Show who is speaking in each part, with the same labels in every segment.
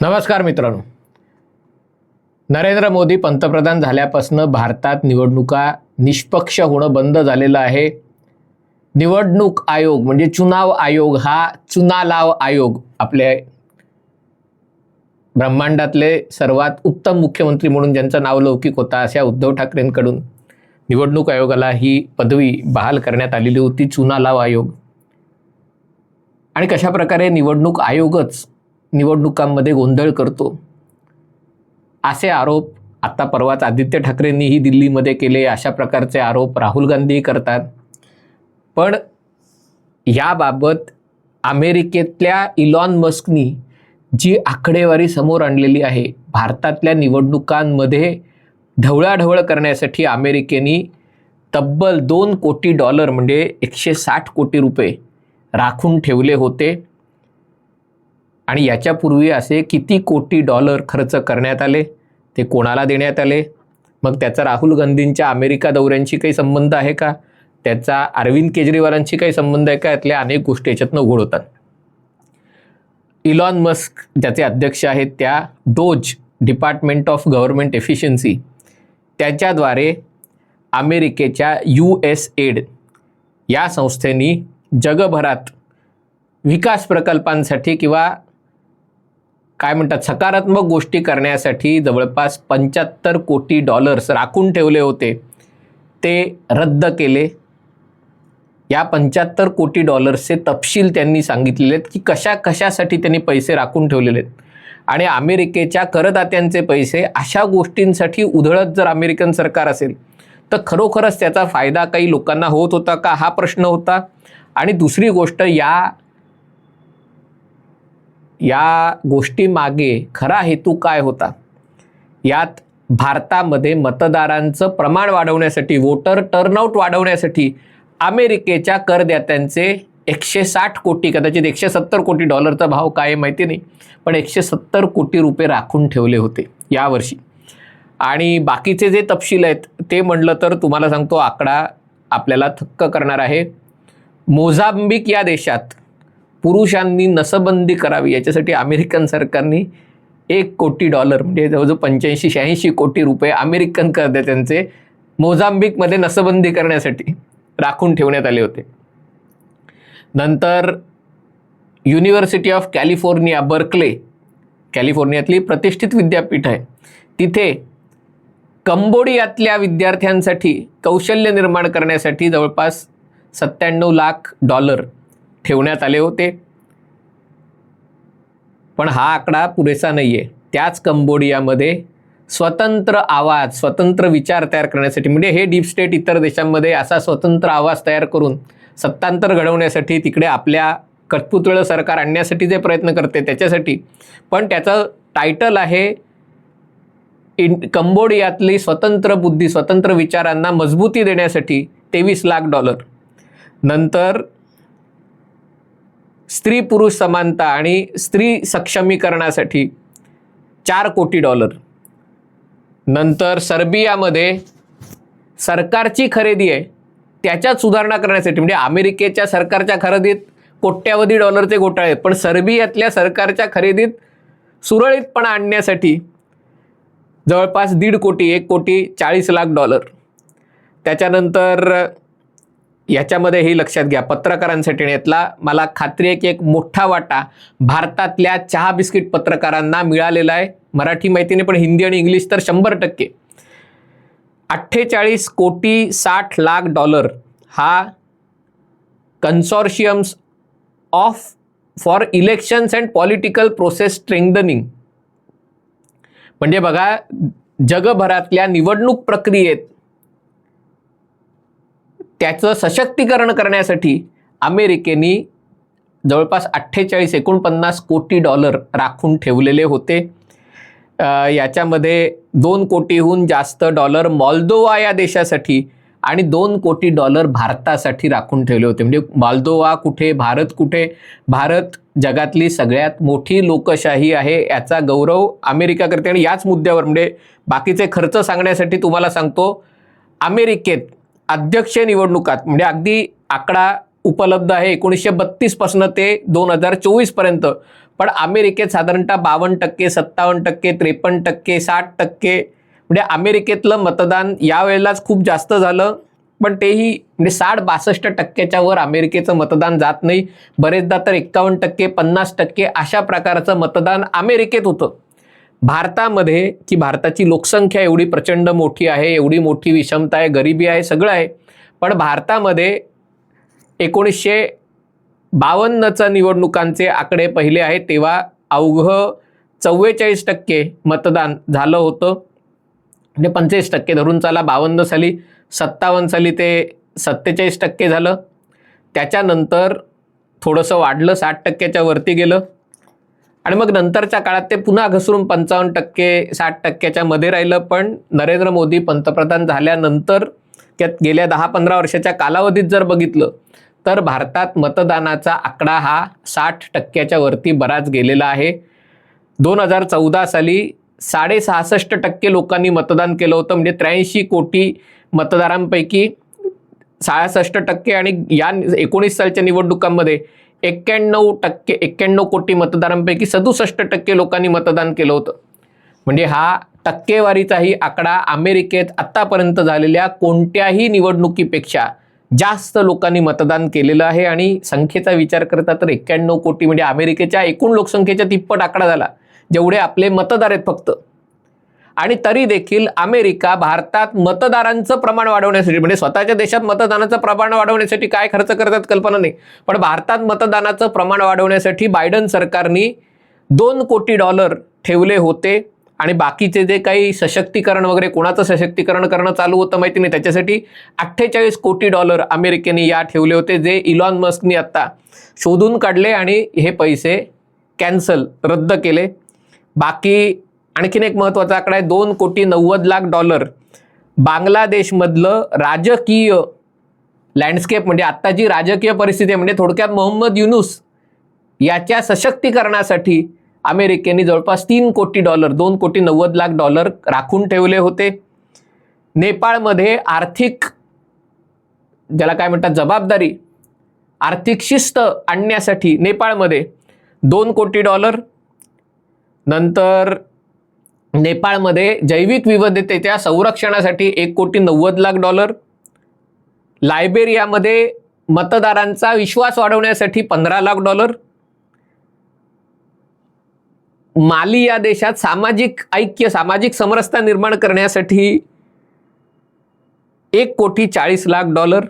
Speaker 1: नमस्कार मित्रांनो. नरेंद्र मोदी पंतप्रधान झाल्यापासून भारतात निवडणुका निष्पक्ष होणं बंद झालेलं आहे. निवडणूक आयोग म्हणजे चुनाव आयोग हा चुनालाव आयोग आपले ब्रह्मांडातले सर्वात उत्तम मुख्यमंत्री म्हणून ज्यांचं नाव लौकिक होता अशा उद्धव ठाकरेंकडून. निवडणूक आयोगाला ही पदवी बहाल करण्यात आलेली होती चुना लाव आयोग. आणि कशा प्रकारे निवडणूक आयोगच निवडणुकांमध्ये गोंधळ करतो? असे आरोप आता परवाच आदित्य ठाकरेंनीही दिल्लीमध्ये केले अशा प्रकारचे आरोप राहुल गांधीही करतात. पण याबाबत अमेरिकेतल्या इलॉन मस्कनी जी आकडेवारी समोर आणलेली आहे भारतातल्या निवडणुकांमध्ये ढवळाढवळ करण्यासाठी अमेरिकेने तब्बल दोन कोटी डॉलर म्हणजे एकशे साठ कोटी रुपये राखून ठेवले होते. आणि याच्यापूर्वी असे किती कोटी डॉलर खर्च करण्यात आले ते कोणाला देण्यात आले? मग त्याचा राहुल गांधींच्या अमेरिका दौऱ्यांशी काही संबंध आहे का? त्याचा अरविंद केजरीवालांशी काही संबंध आहे का? यातल्या अनेक गोष्टी याच्यातनं उघड होतात. इलॉन मस्क ज्याचे अध्यक्ष आहेत त्या DOGE department of government efficiency त्याच्याद्वारे अमेरिकेच्या यू एस एड या संस्थेनी जगभरात विकास प्रकल्पांसाठी किंवा काय म्हणतात सकारात्मक गोष्टी करण्यासाठी जवळपास पंच्याहत्तर कोटी डॉलर्स राखून ठेवले होते ते रद्द केले. या पंच्याहत्तर कोटी डॉलर्सचे तपशील त्यांनी सांगितलेले आहेत की कशा कशासाठी त्यांनी पैसे राखून ठेवलेले आहेत. आणि अमेरिकेच्या करदात्यांचे पैसे अशा गोष्टींसाठी उधळत जर अमेरिकन सरकार असेल तर खरोखरच त्याचा फायदा काही लोकांना होत होता का? हा प्रश्न होता. आणि दुसरी गोष्ट या या गोष्टीमागे खरा हेतू काय होता? यात भारतामध्ये मतदारांचं प्रमाण वाढवण्यासाठी वोटर टर्नआउट वाढवण्यासाठी अमेरिकेच्या करदात्यांचे एकशे साठ कोटी कदाचित एकशे सत्तर कोटी डॉलरचा भाव काय माहिती नाही पण एकशे सत्तर कोटी रुपये राखून ठेवले होते यावर्षी. आणि बाकीचे जे तपशील आहेत ते म्हणलं तर तुम्हाला सांगतो आकडा आपल्याला थक्क करणार आहे. मोझांबिक या देशात पुरुषांनी नसबंदी करावी याच्यासाठी अमेरिकन सरकारने एक कोटी डॉलर म्हणजे जवळजवळ पंच्याऐंशी शहाऐंशी कोटी रुपये अमेरिकन करदात्यांचे मोझांबिकमध्ये नसबंदी करण्यासाठी राखून ठेवण्यात आले होते. नंतर युनिव्हर्सिटी ऑफ कॅलिफोर्निया बर्कले कॅलिफोर्नियातली प्रतिष्ठित विद्यापीठ आहे. तिथे कंबोडियातल्या विद्यार्थ्यांसाठी कौशल्य निर्माण करण्यासाठी जवळपास सत्त्याण्णव लाख डॉलर ठेवण्यात आले होते. पण हा आकडा पुरेसा नाही आहे त्याच कंबोडियामध्ये स्वतंत्र आवाज स्वतंत्र विचार तयार करण्यासाठी म्हणजे हे डीप स्टेट इतर देशांमध्ये असा स्वतंत्र आवाज तयार करून सत्तांतर घडवण्यासाठी तिकडे आपल्या कठपुतळं सरकार आणण्यासाठी जे प्रयत्न करते त्याच्यासाठी. पण त्याचं टायटल आहे इन कंबोडियातली स्वतंत्र बुद्धी स्वतंत्र विचारांना मजबूती देण्यासाठी तेवीस लाख डॉलर. नंतर स्त्री पुरुष समानता आणि स्त्री सक्षमीकरणासाठी चार कोटी डॉलर. नंतर सर्बियामध्ये सरकारची खरेदी आहे. त्याच्यात सुधारणा करण्यासाठी म्हणजे अमेरिकेच्या सरकारच्या खरेदीत कोट्यावधी डॉलरचे घोटाळे पण सर्बियातल्या सरकारच्या खरेदीत सुरळीतपणा आणण्यासाठी जवळपास दीड कोटी एक कोटी चाळीस लाख डॉलर. त्याच्यानंतर याच्यामध्ये हे लक्षात घ्या पत्रकारांसाठी आणि यातला. मला खात्री आहे की एक मोठा वाटा भारतातल्या चहा बिस्किट पत्रकारांना मिळालेला आहे. मराठी माहितीने पण हिंदी आणि इंग्लिश तर शंभर टक्के. अठ्ठेचाळीस कोटी साठ लाख डॉलर हा consortiums of for elections and political process strengthening म्हणजे बघा जगभरातल्या निवडणूक प्रक्रियेत त्याचं सशक्तीकरण करण्यासाठी अमेरिकेने जवळपास अठ्ठेचाळीस एकोणपन्नास कोटी डॉलर राखून ठेवलेले होते. याच्यामध्ये दोन कोटीहून जास्त डॉलर मॉल्दोवा या देशासाठी आणि दोन कोटी डॉलर भारतासाठी राखून ठेवले होते. म्हणजे माल्दोवा कुठे भारत कुठे? भारत जगातली सगळ्यात मोठी लोकशाही आहे याचा गौरव अमेरिका करते. आणि याच मुद्द्यावर म्हणजे बाकीचे खर्च सांगण्यासाठी तुम्हाला सांगतो अमेरिकेत अध्यक्षीय निवडणुकात म्हणजे अगदी आकडा उपलब्ध आहे एकोणीसशे बत्तीसपासून ते दोन हजार चोवीसपर्यंत पण अमेरिकेत साधारणतः बावन्न टक्के सत्तावन्न टक्के त्रेपन्न टक्के साठ टक्के म्हणजे अमेरिकेतलं मतदान यावेळेलाच खूप जास्त झालं. पण तेही म्हणजे साठ बासष्ट टक्क्याच्या वर अमेरिकेचं मतदान जात नाही. बरेचदा तर एक्कावन्न टक्के पन्नास टक्के अशा प्रकारचं मतदान अमेरिकेत होतं. भारतामध्ये की भारताची लोकसंख्या एवढी प्रचंड मोठी आहे एवढी मोठी विषमता आहे गरिबी आहे सगळं आहे. पण भारतामध्ये एकोणीसशे बावन्नचा निवडणुकांचे आकडे पहिले आहेत तेव्हा अवघं चव्वेचाळीस टक्के मतदान झालं होतं. म्हणजे पंचेचाळीस टक्के धरून चाला बावन्न साली सत्तावन्न साली ते सत्तेचाळीस टक्के झालं. त्याच्यानंतर थोडंसं वाढलं साठ टक्क्याच्या वरती गेलं. आणि मग नंतरच्या काळात ते पुन्हा घसरून पंचावन्न टक्के साठ टक्क्याच्या मध्ये राहिलं. पण नरेंद्र मोदी पंतप्रधान झाल्यानंतर त्यात गेल्या दहा पंधरा वर्षाच्या कालावधीत जर बघितलं तर भारतात मतदानाचा आकडा हा साठ टक्क्याच्या वरती बराच गेलेला आहे. दोन हजार चौदा साली साडेसहासष्ट टक्के लोकांनी मतदान केलं होतं. म्हणजे त्र्याऐंशी कोटी मतदारांपैकी सहासष्ट टक्के आणि या एकोणीस सालच्या निवडणुकांमध्ये एक्क्याण्णव टक्के एक्क्याण्णव कोटी मतदारांपैकी सदुसष्ट टक्के लोकांनी मतदान केलं होतं. म्हणजे हा टक्केवारीचाही आकडा अमेरिकेत आत्तापर्यंत झालेल्या कोणत्याही निवडणुकीपेक्षा जास्त लोकांनी मतदान केलेलं आहे आणि संख्येचा विचार करता तर एक्क्याण्णव कोटी म्हणजे अमेरिकेच्या एकूण लोकसंख्येच्या तिप्पट आकडा झाला जेवढे आपले मतदार आहेत फक्त. आणि तरी देखील अमेरिका भारतात मतदारांचं प्रमाण वाढवण्यासाठी म्हणजे स्वतःच्या देशात मतदानाचं प्रमाण वाढवण्यासाठी काय खर्च करतात कल्पना नाही पण भारतात मतदानाचं प्रमाण वाढवण्यासाठी बायडन सरकारने दोन कोटी डॉलर ठेवले होते. आणि बाकीचे जे काही सशक्तीकरण वगैरे कोणाचं सशक्तीकरण करणं चालू होतं माहिती नाही. त्याच्यासाठी अठ्ठेचाळीस कोटी डॉलर अमेरिकेने या ठेवले होते जे इलॉन मस्कनी आत्ता शोधून काढले आणि हे पैसे कॅन्सल रद्द केले. बाकी आणखीन एक महत्त्वाचा आकडा आहे दोन कोटी नव्वद लाख डॉलर बांगलादेशमधलं राजकीय लँडस्केप म्हणजे आत्ताची राजकीय परिस्थिती म्हणजे थोडक्यात मोहम्मद युनुस याच्या सशक्तीकरणासाठी अमेरिकेने जवळपास तीन कोटी डॉलर दोन कोटी नव्वद लाख डॉलर राखून ठेवले होते. नेपाळमध्ये आर्थिक ज्याला काय म्हणतात जबाबदारी आर्थिक शिस्त आणण्यासाठी नेपाळमध्ये दोन कोटी डॉलर नंतर नेपाळमध्ये जैविक विविधतेच्या संरक्षणासाठी एक कोटी नव्वद लाख डॉलर लायबेरियामध्ये मतदारांचा विश्वास वाढवण्यासाठी पंधरा लाख डॉलर माली या देशात सामाजिक ऐक्य सामाजिक समरसता निर्माण करण्यासाठी एक कोटी चाळीस लाख डॉलर.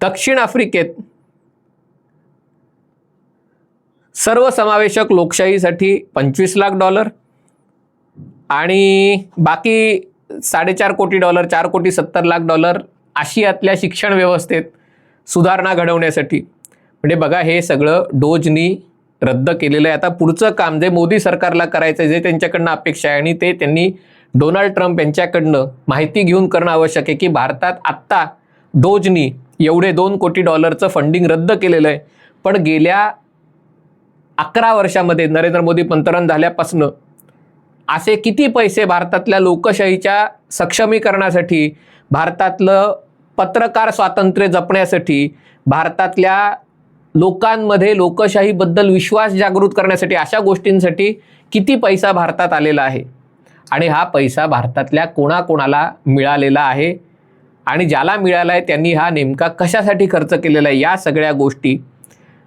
Speaker 1: दक्षिण आफ्रिकेत सर्वसमावेशक लोकशाहीसाठी पंचवीस लाख डॉलर आणि बाकी साडेचार कोटी डॉलर चार कोटी सत्तर लाख डॉलर आशियातल्या शिक्षण व्यवस्थेत सुधारणा घडवण्यासाठी. म्हणजे बघा हे सगळं डोजनी रद्द केलेलं आहे. आता पुढचं काम जे मोदी सरकारला करायचं आहे जे त्यांच्याकडनं अपेक्षा आहे आणि ते त्यांनी डोनाल्ड ट्रम्प यांच्याकडनं माहिती घेऊन करणं आवश्यक आहे की भारतात आत्ता डोजनी एवढे दोन कोटी डॉलरचं फंडिंग रद्द केलेलं आहे. पण गेल्या अकरा वर्षामध्ये नरेंद्र मोदी पंतप्रधान झाल्यापासनं असे किती पैसे भारतातल्या लोकशाहीच्या सक्षमीकरणासाठी भारतातलं पत्रकार स्वातंत्र्य जपण्यासाठी भारतातल्या लोकांमध्ये लोकशाहीबद्दल विश्वास जागृत करण्यासाठी अशा गोष्टींसाठी किती पैसा भारतात आलेला आहे? आणि हा पैसा भारतातल्या कोणाकोणाला मिळालेला आहे? आणि ज्याला मिळाला आहे त्यांनी हा नेमका कशासाठी खर्च केलेला आहे? या सगळ्या गोष्टी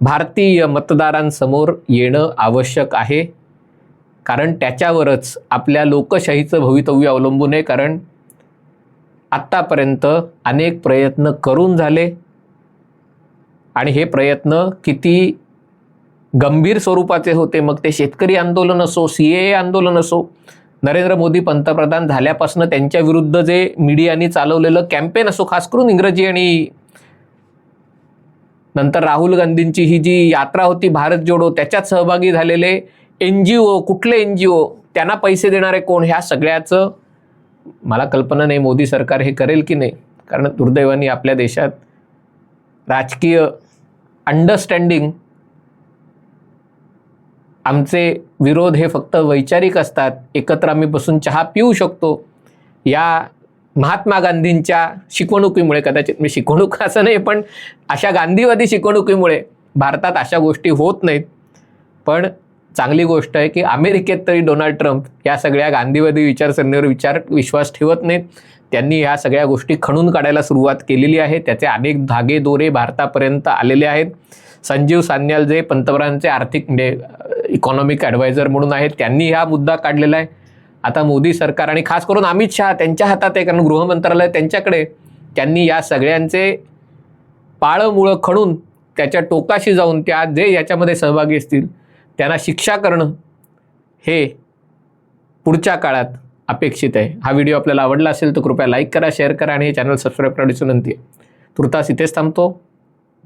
Speaker 1: भारतीय मतदारांसमोर येणं आवश्यक आहे. कारण त्याच्यावरच आपल्या लोकशाहीचं भवितव्य अवलंबून आहे. कारण आत्तापर्यंत अनेक प्रयत्न करून झाले. आणि हे प्रयत्न किती गंभीर स्वरूपाचे होते. मग ते शेतकरी आंदोलन असो सी ए आंदोलन असो नरेंद्र मोदी पंतप्रधान झाल्यापासून त्यांच्या विरुद्ध जे मीडियानी चालवलेलं कॅम्पेन असो खास करून इंग्रजी आणि नंतर राहुल गांधींची ही जी यात्रा होती भारत जोडो त्याच्यात सहभागी झालेले एन जी ओ कुठले एन जी ओ त्यांना पैसे देणारे कोण ह्या सगळ्याचं मला कल्पना नाही मोदी सरकार हे करेल की नाही. कारण दुर्दैवाने आपल्या देशात राजकीय अंडरस्टँडिंग आमचे विरोध हे फक्त वैचारिक असतात. एकत्र आम्ही बसून चहा पिऊ शकतो. या महात्मा गांधींच्या शिकवणुकीमुळे कदाचित मी शिकवणूक असं नाही पण अशा गांधीवादी शिकवणुकीमुळे भारतात अशा गोष्टी होत नाहीत. पण चांगली गोष्ट आहे की अमेरिकेत तरी डोनाल्ड ट्रम्प या सगळ्या गांधीवादी विचारसरणीवर विचार विश्वास ठेवत नाहीत. त्यांनी ह्या सगळ्या गोष्टी खणून काढायला सुरुवात केलेली आहे. त्याचे अनेक धागे दोरे भारतापर्यंत आलेले आहेत. संजीव सान्याल जे पंतप्रधानांचे आर्थिक म्हणजे इकॉनॉमिक ॲडवायझर म्हणून आहेत त्यांनी हा मुद्दा काढलेला आहे. आता मोदी सरकार आणि खास करून अमित शहा त्यांच्या हातात आहे कारण गृहमंत्रालय त्यांच्याकडे त्यांनी या सगळ्यांचे पाळमुळं खणून त्याच्या टोकाशी जाऊन त्या जे याच्यामध्ये सहभागी असतील त्यांना शिक्षा करणं हे पुढच्या काळात अपेक्षित आहे. हा व्हिडिओ आपल्याला आवडला असेल तर कृपया लाईक करा शेअर करा आणि हे चॅनल सबस्क्राईब करण्याची विनंती आहे. तुर्तास इथेच थांबतो.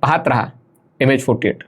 Speaker 1: पाहत रहा. M H forty eight